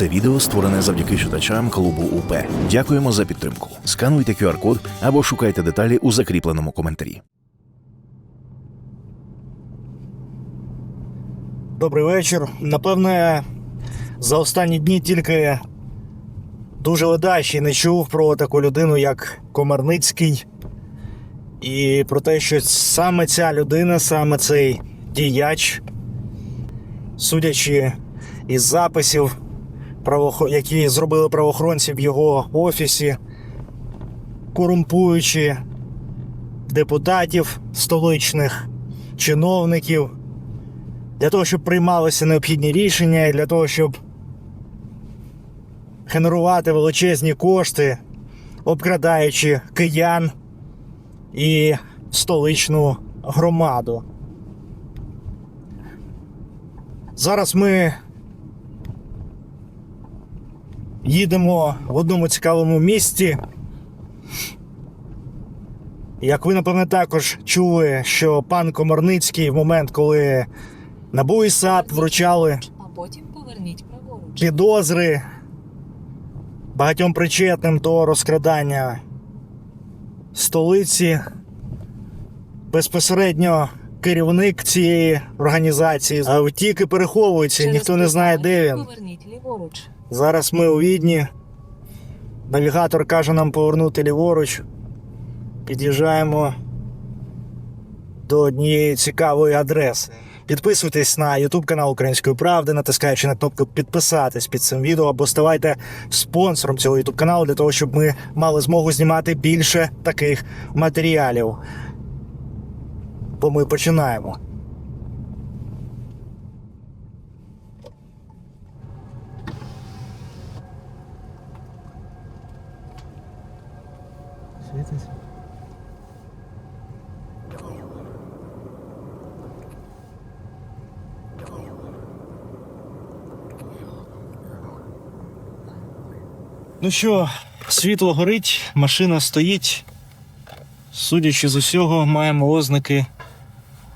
Це відео створене завдяки читачам клубу УП. Дякуємо за підтримку. Скануйте QR-код або шукайте деталі у закріпленому коментарі. Добрий вечір. Напевне, за останні дні тільки дуже ледачий не чув про таку людину, як Комарницький, і про те, що саме ця людина, саме цей діяч, судячи із записів, які зробили правоохоронці в його офісі, корумпуючи депутатів столичних, чиновників для того, щоб приймалися необхідні рішення, для того, щоб генерувати величезні кошти, обкрадаючи киян і столичну громаду. Зараз ми їдемо в одному цікавому місті. Як ви, напевне, також чули, що пан Комарницький в момент, коли НАБУ і САП вручали а потім поверніть праворуч. підозри багатьом причетним до розкрадання столиці. Безпосередньо керівник цієї організації а втік і переховується, Через ніхто не знає, де він. Поверніть ліворуч. Зараз ми у Відні. Навігатор каже нам повернути ліворуч. Під'їжджаємо до однієї цікавої адреси. Підписуйтесь на YouTube канал Української правди, натискаючи на кнопку підписатись під цим відео або ставайте спонсором цього YouTube каналу для того, щоб ми мали змогу знімати більше таких матеріалів. Бо ми починаємо. Ну що, світло горить, машина стоїть. Судячи з усього, маємо ознаки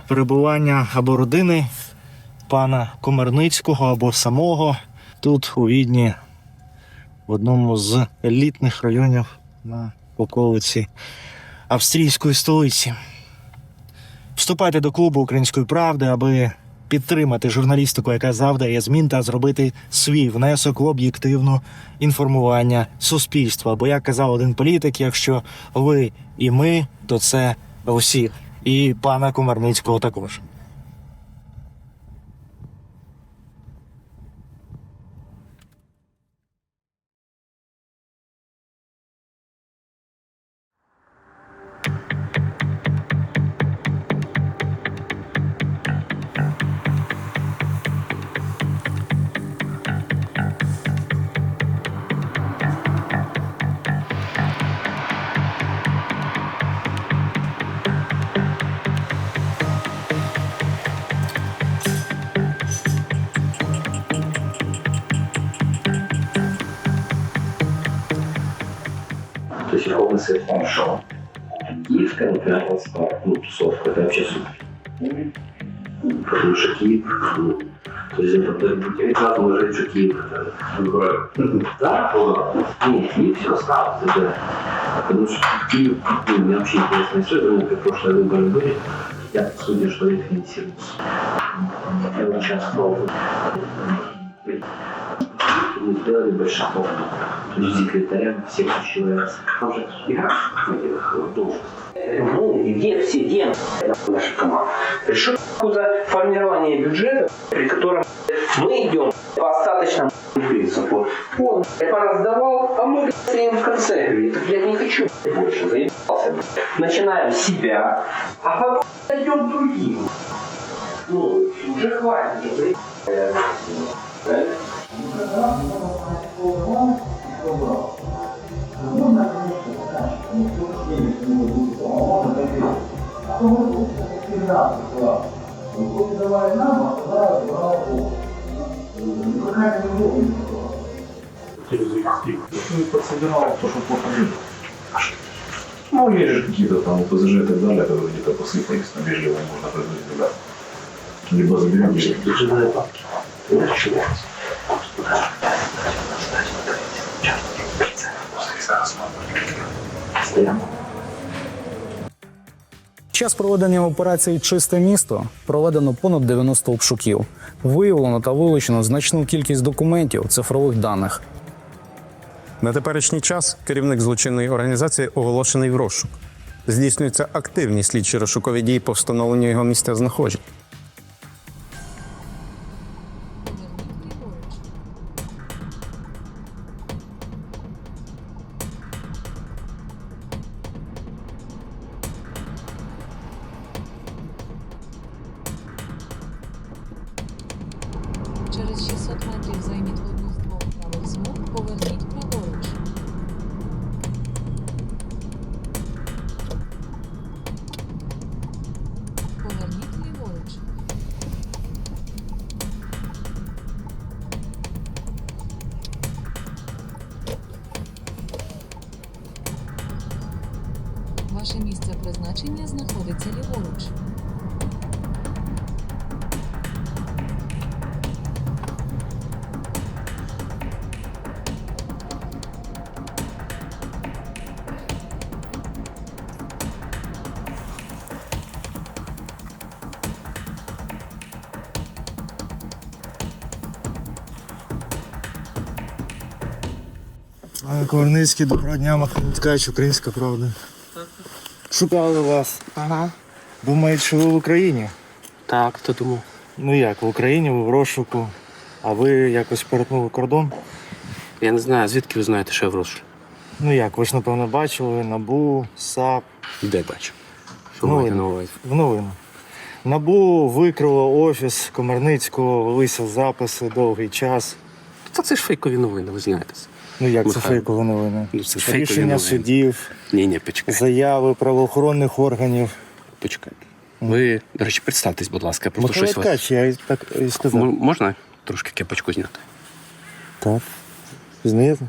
перебування або родини пана Комарницького, або самого тут, у Відні, в одному з елітних районів на околиці австрійської столиці. Вступайте до клубу Української правди, аби підтримати журналістику, яка завдає змін та зробити свій внесок в об'єктивну інформування суспільства. Бо як казав один політик, якщо ви і ми, то це усі, і пана Комарницького також. Киевская, например, ну, тусовка, это вообще супер. Потому что Киев, ну, то есть это ребята уважают, что Киев это Да, не, Киев все осталось, это, потому что Киев, ну, мне вообще интересная история, потому как прошлые выборы были, я судя, что их финансируется. Я участвовал мы сделали большинство. То есть секретарем всех ключевых. Там же игра этих должностей. Ну, где все деньги наша команда? Решил куда формирование бюджета, при котором мы идем по остаточному принципу. Он пораздавал, а мы стоим в конце. Говорит, блядь, не хочу больше, заебался. Начинаем с себя, а потом идем другим. Ну, уже хватит, уже, а мы лучше такие разы классы. Вы давали нам, а тогда брала Бог. Никакая ну, не вовремя была. Через их стих. Ну, подсобирал то, что плохо ну, есть же какие-то там ПЗЖ и так далее, которые где-то посыпались, но вежливо можно производить туда. Либо заберем, либо... Поджидая бабки. Знаешь, чего? Стоять. Час проведення операції Чисте місто проведено понад 90 обшуків. Виявлено та вилучено значну кількість документів, цифрових даних. На теперішній час керівник злочинної організації оголошений в розшук. Здійснюються активні слідчі розшукові дії по встановленню його місця знаходження. Пане Комарницький, доброго дня, Михайло Ткач, Українська правда. Шукали вас. Ага. Думають, що ви в Україні. Так, хто думав? Ну як, в Україні, ви в розшуку, а ви якось перетнули кордон. Я не знаю, звідки ви знаєте, що я в розшуку? Ну як, ви ж напевно бачили НАБУ, САП, Де бачу? Що маєте на увазі? в новинах. НАБУ викрило офіс Комарницького, велися записи довгий час. Та це ж фейкові новини, ви знаєте. це. Ну як це Михайло. фейкові новини? Ну, це фейкові Рішення новини. судів, Ні, ні, почекайте. заяви правоохоронних органів. Почекайте. Ви, до речі, представтесь, будь ласка, я просто Михайло щось вас. Ткач, я і так і сказав. М- Можна трошки кепочку зняти? Так. Знаєте?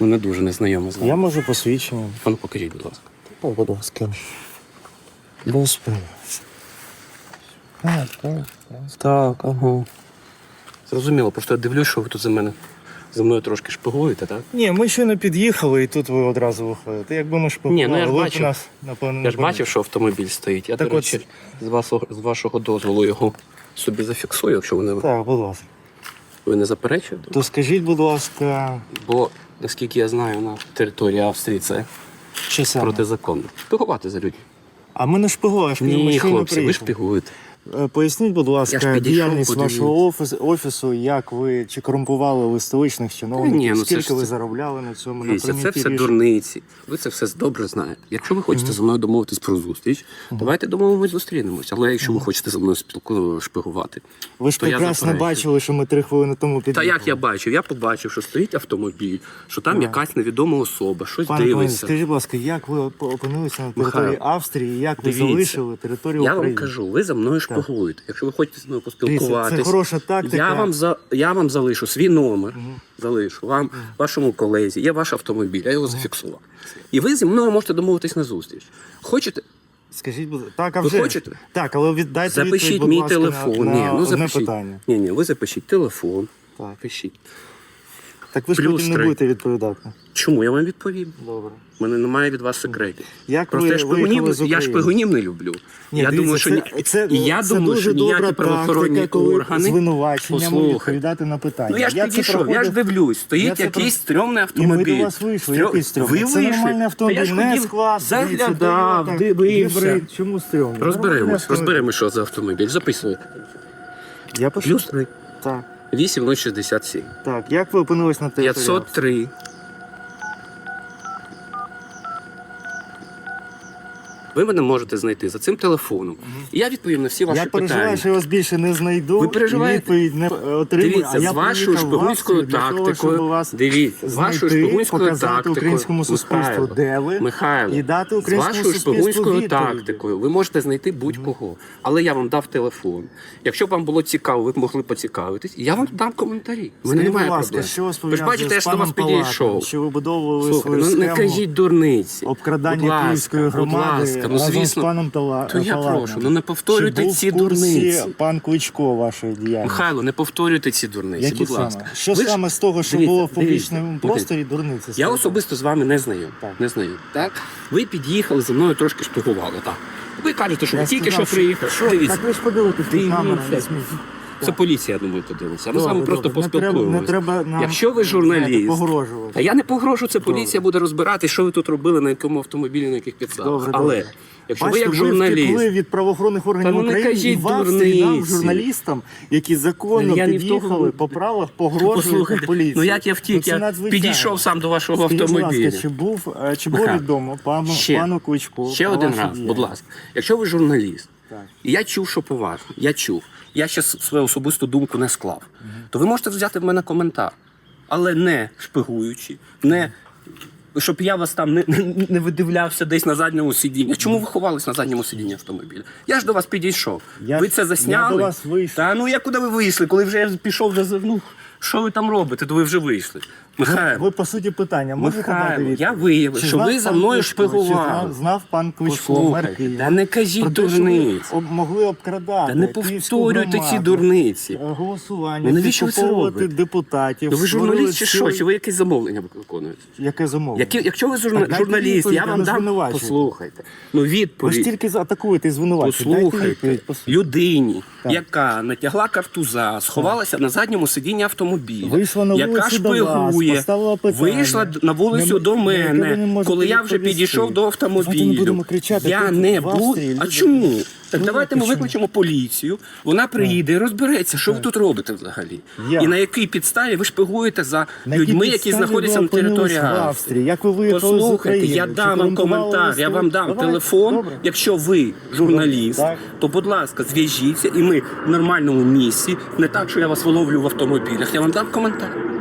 Ну не дуже незнайомо з вами. Я можу посвідчення. А ну покажіть, будь ласка. Та, будь ласка. Господи. Так, так. Так, ага. Зрозуміло, просто я дивлюсь, що ви тут за мене за мною трошки шпигуєте, так? Ні, ми ще не під'їхали, і тут ви одразу виходите. Якби ми шпигували, Ні, ну я ж ви б бачив. нас, напевно, не Я ж помітили. бачив, що автомобіль стоїть. Я, Так до от- речі, з, вашого, з вашого дозволу його собі зафіксую, якщо ви не, Так, будь ласка. ви не заперечуєте. То скажіть, будь ласка, Бо, наскільки я знаю, на території Австрії це що саме? протизаконно. Шпигувати за людьми. А ми не шпигували, ми Ні, щойно хлопці, ви приїхали. шпигуєте. Е, Поясніть, будь ласка, діяльність вашого офісу, офісу, як ви чи корумпували ви столичних чиновників, Ні, ну скільки ж ви це- заробляли на цьому, на це все рішень? дурниці. Ви це все добре знаєте. Якщо ви хочете зі мною домовитись про зустріч, давайте домовимось, зустрінемось. Але якщо ви хочете зі мною спілку шпигувати, Ви ж то прекрасно заперечую. бачили, що ми три хвилини тому Та як я бачив? Я побачив, що стоїть автомобіль, що там якась невідома особа, щось Пане дивиться. скажіть, будь ласка, як ви опинилися на території Михайло, Австрії, як ви дивіться, залишили територію Я вам кажу, ви за мною шпигуєте. Якщо ви хочете зі мною Дивіться, поспілкуватись, це хороша тактика. я вам за я вам залишу свій номер, залишу вам, вашому колезі, є ваш автомобіль, я його зафіксував. І ви зі мною можете домовитись на зустріч. Хочете? Скажіть, будь ласка, так, а Ви хочете? Так, але віддайте запишіть відповідь, будь мій ласка, телефон. На, ні, ну запишіть. питання. Ні, ні, ви запишіть телефон. Так. Пишіть. Так ви ж Плюс потім не три. будете відповідати. Чому я вам відповім? Добре. У мене немає від вас секретів. Як Просто ви я шпигунів, виїхали з я України? шпигунів не люблю. Ні, я дивіться, думаю, що це, ні- це, і я це думаю, дуже що ніякі добра правоохоронні практика, коли органи. звинуваченнями Послухай. відповідати на питання. Ну я ж це підійшов, я ж проходив- дивлюсь, Я стоїть це якийсь про- стрьомний І автомобіль. ми до вас вийшли, Стрьом- який стрьомний? Ви Це вийшли. нормальний автомобіль, Та я ж не хотів- склад. Заглядав, дивився. Чому стрьомний? Розберемось, автомобіль. розберемось, що за автомобіль. Записуй. Я пишу. Плюс 3. Так, 8067. так. Як ви опинились на території? 503. Ви мене можете знайти за цим телефоном. І я відповім на всі ваші Я переживаю, питання. що я вас більше не знайду. Ви переживаєте? Відповідь не отримую. Дивіться, а я з вашою приїхав шпигунською Австрію для того, тактикою. щоб вас Дивіться, з вашою знайти, шпигунською показати тактикою. українському суспільству, Михайло, де ви, Михайло, і дати з українському вашою суспільству шпигунською відповіді. тактикою ви можете знайти будь-кого. Але я вам дав телефон. Якщо б вам було цікаво, ви б могли поцікавитись. І я вам дам коментарі. У мене Скажіть, немає будь ласка, проблем. що вас ви ж пов'язує бачите, я з ж до вас паном Палатом? підійшов. Що ви будовували Слухайте, свою ну не схему кажіть дурниці. обкрадання Будь ласка, київської будь громади ласка. Курсі ну разом звісно. з паном Тала... То я Паладном? прошу, ну не повторюйте Чи був ці в курсі дурниці. пан Кличко вашої діяльності? Михайло, не повторюйте ці дурниці, Які будь саме? ласка. Що Ви ж- саме з того, що Дивіться, було в публічному дивіться, просторі, дурниці? Я особисто з вами не знайом. Так. Не знаю. Так? Ви під'їхали за мною трошки шпигували. Так. Ви кажете, що Я ви тільки сказав, що приїхали. Що? Дивіться, Так ви ж подивитесь під Дивіться. камерами. не смійтесь. Це поліція, я думаю, подивиться. Ми з вами просто поспілкуємося. Треба нам Якщо ви журналіст, погрожувати. Та я не погрожу, це поліція буде розбирати, що ви тут робили, на якому автомобілі, на яких підставах. Добре, Але добре. якщо Бачите, ви як журналіст, втекли від правоохоронних органів Та ну не України і кажіть в Австрії нам, дурниці. журналістам, які законно Я ні в того- під'їхали по правилах, погрожують послухайте, поліції. ну як я втік, це я надзвичайно. підійшов сам до вашого Скажіть, будь автомобіля. чи був е, чи було Михайло, відомо пану ще, пану Кличку? Ще про один раз, будь ласка. Якщо ви журналіст, Так. і я чув, що поважно, я чув. Я ще свою особисту думку не склав. То ви можете взяти в мене коментар, але не шпигуючи, не. Щоб я вас там не, не, видивлявся десь на задньому сидінні. Чому ви ховались на задньому сидінні автомобіля? Я ж до вас підійшов. Я ви це засняли? я до вас вийшов. Та ну я куди ви вийшли? Коли вже я пішов, вже ну, що ви там робите, то ви вже вийшли. Михайло, Ви по суті питання можете дати Михайло, відповідь? я виявив, Чи що знав ви за пан мною Кличко, шпигували. знав- Знав пан Кличко, Послухайте, Києва. та не кажіть про те, що ви дурниць. об- могли обкрадати Та не київську повторюйте ці громаду, дурниці. е, Голосування, Ну, навіщо ви це підкуповувати робите? депутатів. Ну ви журналіст чи що? Чи ви якесь замовлення виконуєте? Яке замовлення? Які, якщо ви журна... Так дайте журналіст, відповідь, я а вам не дам. звинувачуйте. Послухайте. Ну Ви ж відповідь. тільки атакуєте і звинувачуєте. Дайте Послухайте, відповідь. людині, Так. яка натягла картуза, сховалася на задньому сидінні автомобіля, Вийшла на яка вулицю до вас, шпигує, вийшла на вулицю до мене, коли я вже підійшов до автомобілю. Я не в буду. А чому? Так давайте ми викличемо поліцію, вона приїде і розбереться, що ви тут робите взагалі. І на якій підставі ви шпигуєте за людьми, які знаходяться на території Австрії. Як ви виїхали з Послухайте, України? я дам вам коментар, я вам дам телефон. Якщо ви журналіст, то будь ласка, зв'яжіться, і ми в нормальному місці, не так, що я вас виловлю в автомобілях. Я вам дам коментар.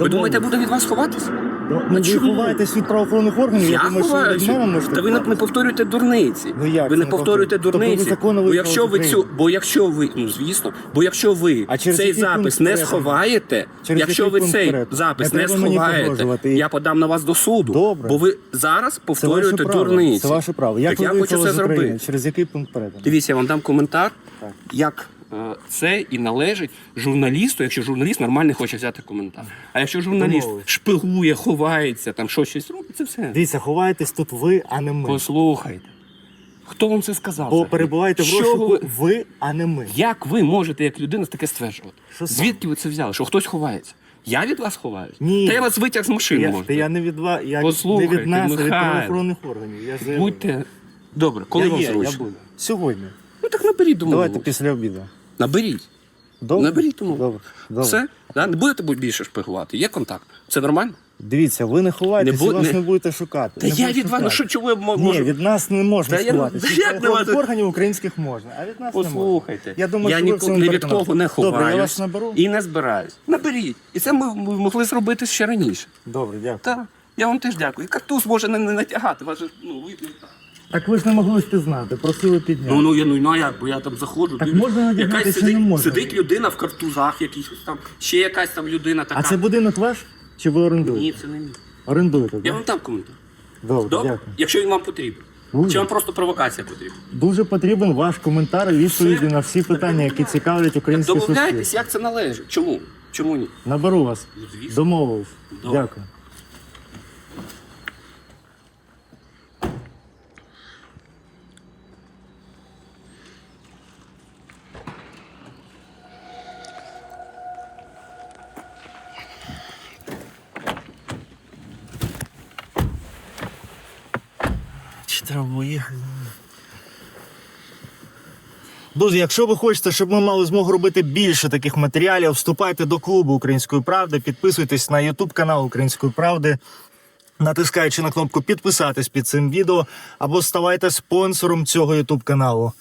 Ви думаєте, я буду від вас ховатися? Ну, ви чому? ховаєтесь від правоохоронних органів, Я думаю, що ви від ховаюся. мене можете Та ви не, не ховатися. повторюєте дурниці. Ну, як ви це не не повторюєте повторюю? Тобто ви дурниці. бо якщо ви цю, бо якщо ви, ну звісно, бо якщо ви А через цей який запис пункт не сховаєте, Через якщо який ви пункт цей порядку? запис Не не треба мені сховаєте, погрожувати. я подам на вас до суду. Добре. Бо ви зараз Це ваше повторюєте право. дурниці. Це ваше право. Як так ви я хочу виїхали це з України? зробити. Через який пункт передану? Дивіться, я вам дам коментар, як це і належить журналісту, якщо журналіст нормально хоче взяти коментар. А якщо журналіст Домовились. шпигує, ховається, там що щось робить, це все. Дивіться, ховаєтесь тут ви, а не ми. Послухайте. Хто вам це сказав? Бо взагалі? перебуваєте в Що розшуку ви- ви, а не ми. Як ви можете, як людина, таке стверджувати? Що саме? Звідки ви це взяли? Що хтось ховається? Я від вас ховаюсь? Ні. Та я вас витяг з машини Я, можу. та я не від вас, я не Послухайте, від нас, а від Михайло. правоохоронних органів. Я заявив. Будьте. Добре, коли я вам є, я зручно? буду. Сьогодні. Ну так наберіть думаю. Давайте після обіду. Наберіть. Добре? Наберіть тому. Добре. Добре. Все? Да? Не будете більше шпигувати? Є контакт? Це нормально? Дивіться, ви не ховаєтесь, Не бу- вас не- не будете шукати. Та Не я будуть від вас, ну шукати. що чого я мо- Ні, можу? від нас не можна Та я- сховатися. Та Від не можна? органів українських можна, а від нас не можна. Послухайте, Я думаю, я що ви в ніко- цьому ні від переконані. кого не ховаюсь Добре, я вас наберу. і не збираюсь. Наберіть. І це ми, ми могли зробити ще раніше. Добре, дякую. Так, я вам теж дякую. І картуз може не, не натягати. Вас же, ну, ви, Так ви ж не могли впізнати, просили підняти. ну, ну, я, ну, ну, а як, бо я там заходжу. Так дивлюсь, можна надягнати якась чи сидить, не можна? Сидить людина в картузах якихось там, ще якась там людина така. а це будинок ваш? Чи ви орендуєте? Ні, це не мій. Орендуєте, Я так? вам там коментар. Добре, Добре? дякую. Якщо він вам потрібен. Буде. Чи вам просто провокація потрібна? Дуже потрібен ваш коментар і відповіді на всі питання, які цікавлять українське Домовляйтесь, як це належить. Чому? Чому ні? Наберу вас. Ну, звісно. Домовився. Добре. Дякую. Друзі, якщо ви хочете, щоб ми мали змогу робити більше таких матеріалів, вступайте до клубу Української правди, підписуйтесь на YouTube канал Української правди, натискаючи на кнопку підписатись під цим відео, або ставайте спонсором цього YouTube каналу.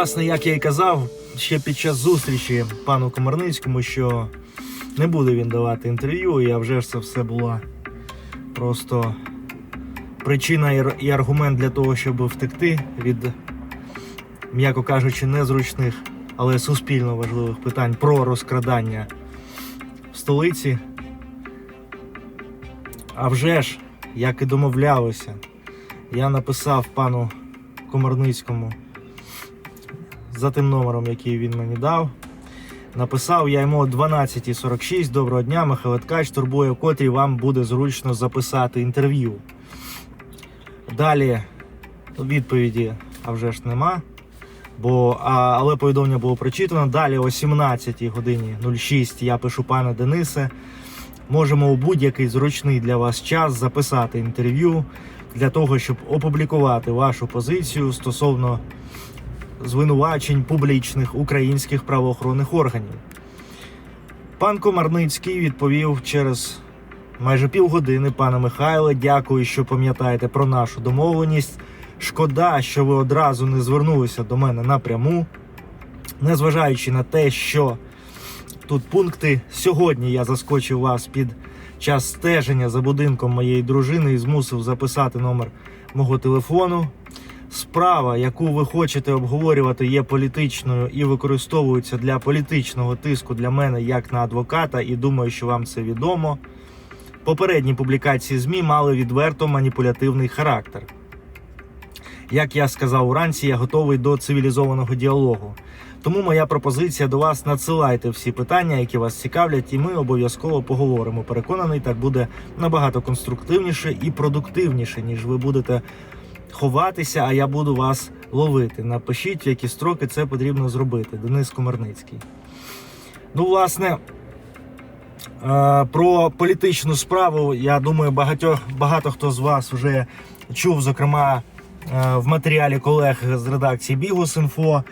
Власне, як я і казав ще під час зустрічі пану Комарницькому, що не буде він давати інтерв'ю, і а вже ж це все була просто причина і аргумент для того, щоб втекти від, м'яко кажучи, незручних, але суспільно важливих питань про розкрадання в столиці. А вже ж, як і домовлялися, я написав пану Комарницькому за тим номером, який він мені дав. Написав я йому о 12.46. Доброго дня, Михайло Ткач турбує, котрій вам буде зручно записати інтерв'ю. Далі відповіді, а вже ж нема. Бо, а, але повідомлення було прочитано. Далі о 17 годині 06 я пишу пане Денисе. Можемо у будь-який зручний для вас час записати інтерв'ю для того, щоб опублікувати вашу позицію стосовно звинувачень публічних українських правоохоронних органів. Пан Комарницький відповів через майже півгодини, пане Михайле, дякую, що пам'ятаєте про нашу домовленість. Шкода, що ви одразу не звернулися до мене напряму, незважаючи на те, що тут пункти. Сьогодні я заскочив вас під час стеження за будинком моєї дружини і змусив записати номер мого телефону. Справа, яку ви хочете обговорювати, є політичною і використовується для політичного тиску для мене як на адвоката, і думаю, що вам це відомо. Попередні публікації ЗМІ мали відверто маніпулятивний характер. Як я сказав уранці, я готовий до цивілізованого діалогу. Тому моя пропозиція до вас надсилайте всі питання, які вас цікавлять, і ми обов'язково поговоримо. Переконаний, так буде набагато конструктивніше і продуктивніше, ніж ви будете ховатися, а я буду вас ловити. Напишіть, в які строки це потрібно зробити. Денис Комарницький. Ну, власне, е, про політичну справу, я думаю, багато, багато хто з вас вже чув, зокрема, е, в матеріалі колег з редакції Бігус.Інфо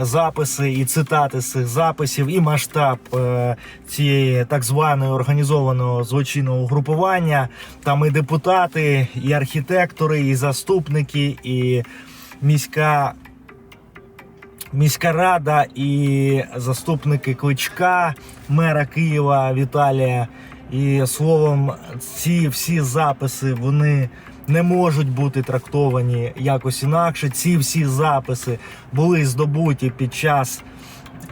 записи і цитати з цих записів, і масштаб е, цієї так званої організованого злочинного угрупування. Там і депутати, і архітектори, і заступники, і міська. Міська рада і заступники Кличка, мера Києва Віталія. І словом, ці всі записи вони не можуть бути трактовані якось інакше. Ці всі записи були здобуті під час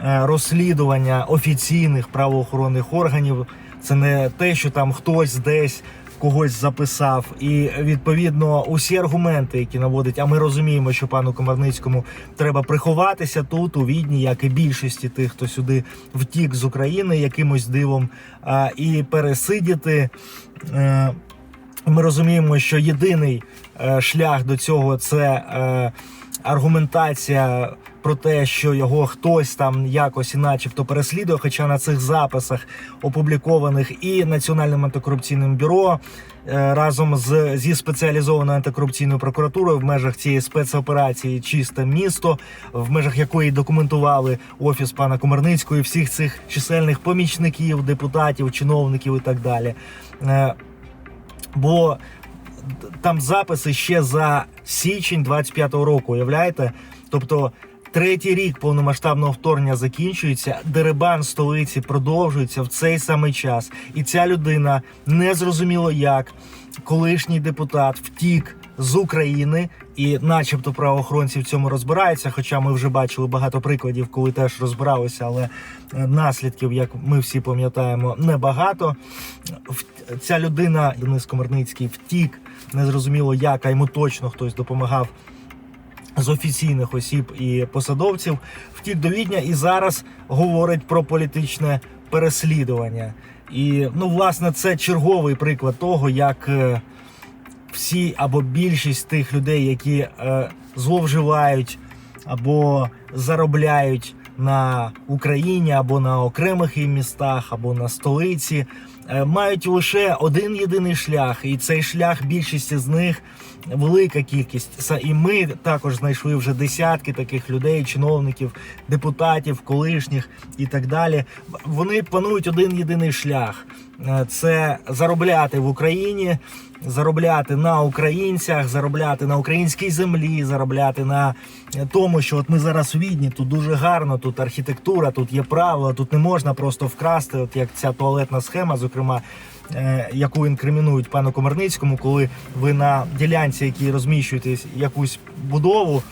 е, розслідування офіційних правоохоронних органів. Це не те, що там хтось десь когось записав. І відповідно усі аргументи, які наводить, а ми розуміємо, що пану Комарницькому треба приховатися тут, у відні, як і більшості тих, хто сюди втік з України якимось дивом, і пересидіти. Ми розуміємо, що єдиний е, шлях до цього це е, аргументація про те, що його хтось там якось і начебто переслідує. Хоча на цих записах, опублікованих і Національним антикорупційним бюро е, разом з зі спеціалізованою антикорупційною прокуратурою в межах цієї спецоперації Чисте місто, в межах якої документували офіс пана Комарницького і всіх цих чисельних помічників, депутатів, чиновників і так далі. Е, бо там записи ще за січень 25-го року, уявляєте? Тобто третій рік повномасштабного вторгнення закінчується, деребан столиці продовжується в цей самий час. І ця людина незрозуміло як колишній депутат втік з України, і, начебто, правоохоронці в цьому розбираються. Хоча ми вже бачили багато прикладів, коли теж розбиралися, але е, наслідків, як ми всі пам'ятаємо, небагато. Ця людина, Денис Комарницький, втік, незрозуміло як, а йому точно хтось допомагав з офіційних осіб і посадовців, втік до Відня і зараз говорить про політичне переслідування. І ну, власне, це черговий приклад того, як е, всі або більшість тих людей, які е, зловживають або заробляють на Україні, або на окремих її містах, або на столиці, мають лише один єдиний шлях, і цей шлях більшість з них велика кількість. І ми також знайшли вже десятки таких людей, чиновників, депутатів, колишніх і так далі. Вони планують один єдиний шлях: Е, це заробляти в Україні, заробляти на українцях, заробляти на українській землі, заробляти на тому, що от ми зараз у Відні, тут дуже гарно, тут архітектура, тут є правила, тут не можна просто вкрасти, от як ця туалетна схема, зокрема, е, яку інкримінують пану Комарницькому, коли ви на ділянці, якій розміщуєтесь якусь будову.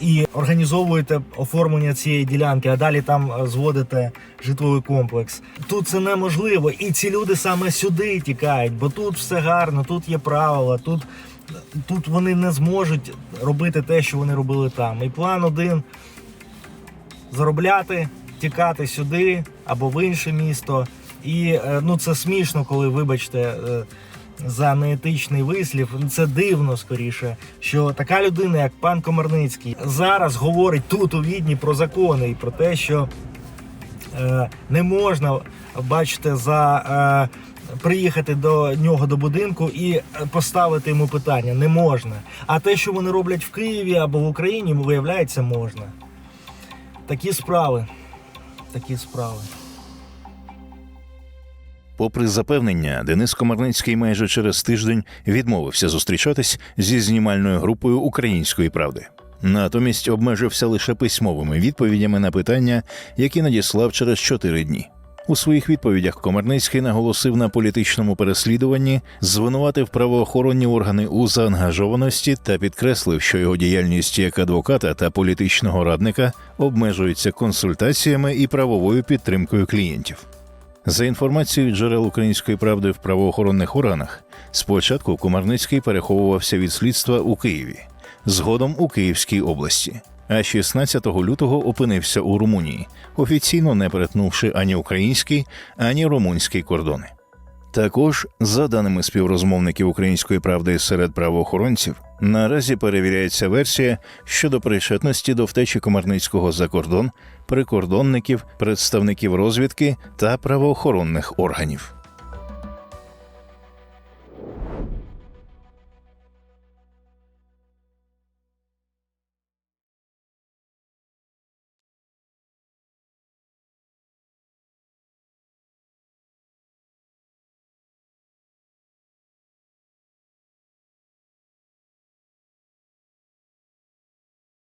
І організовуєте оформлення цієї ділянки, а далі там е, зводите житловий комплекс. Тут це неможливо, і ці люди саме сюди тікають, бо тут все гарно, тут є правила, тут, тут вони не зможуть робити те, що вони робили там. І план один заробляти, тікати сюди або в інше місто. І е, ну це смішно, коли, вибачте, е, за неетичний вислів. Це дивно скоріше, що така людина, як пан Комарницький, зараз говорить тут у Відні про закони і про те, що е, не можна, бачите, за. Е, Приїхати до нього до будинку і поставити йому питання не можна. А те, що вони роблять в Києві або в Україні, виявляється, можна. Такі справи. Такі справи. Попри запевнення, Денис Комарницький майже через тиждень відмовився зустрічатись зі знімальною групою української правди. Натомість обмежився лише письмовими відповідями на питання, які надіслав через чотири дні. У своїх відповідях Комарницький наголосив на політичному переслідуванні, звинуватив правоохоронні органи у заангажованості та підкреслив, що його діяльність як адвоката та політичного радника обмежується консультаціями і правовою підтримкою клієнтів. За інформацією джерел української правди в правоохоронних органах, спочатку Комарницький переховувався від слідства у Києві, згодом у Київській області. А 16 лютого опинився у Румунії, офіційно не перетнувши ані український, ані румунський кордони. Також, за даними співрозмовників української правди серед правоохоронців, наразі перевіряється версія щодо причетності до втечі Комарницького за кордон, прикордонників, представників розвідки та правоохоронних органів.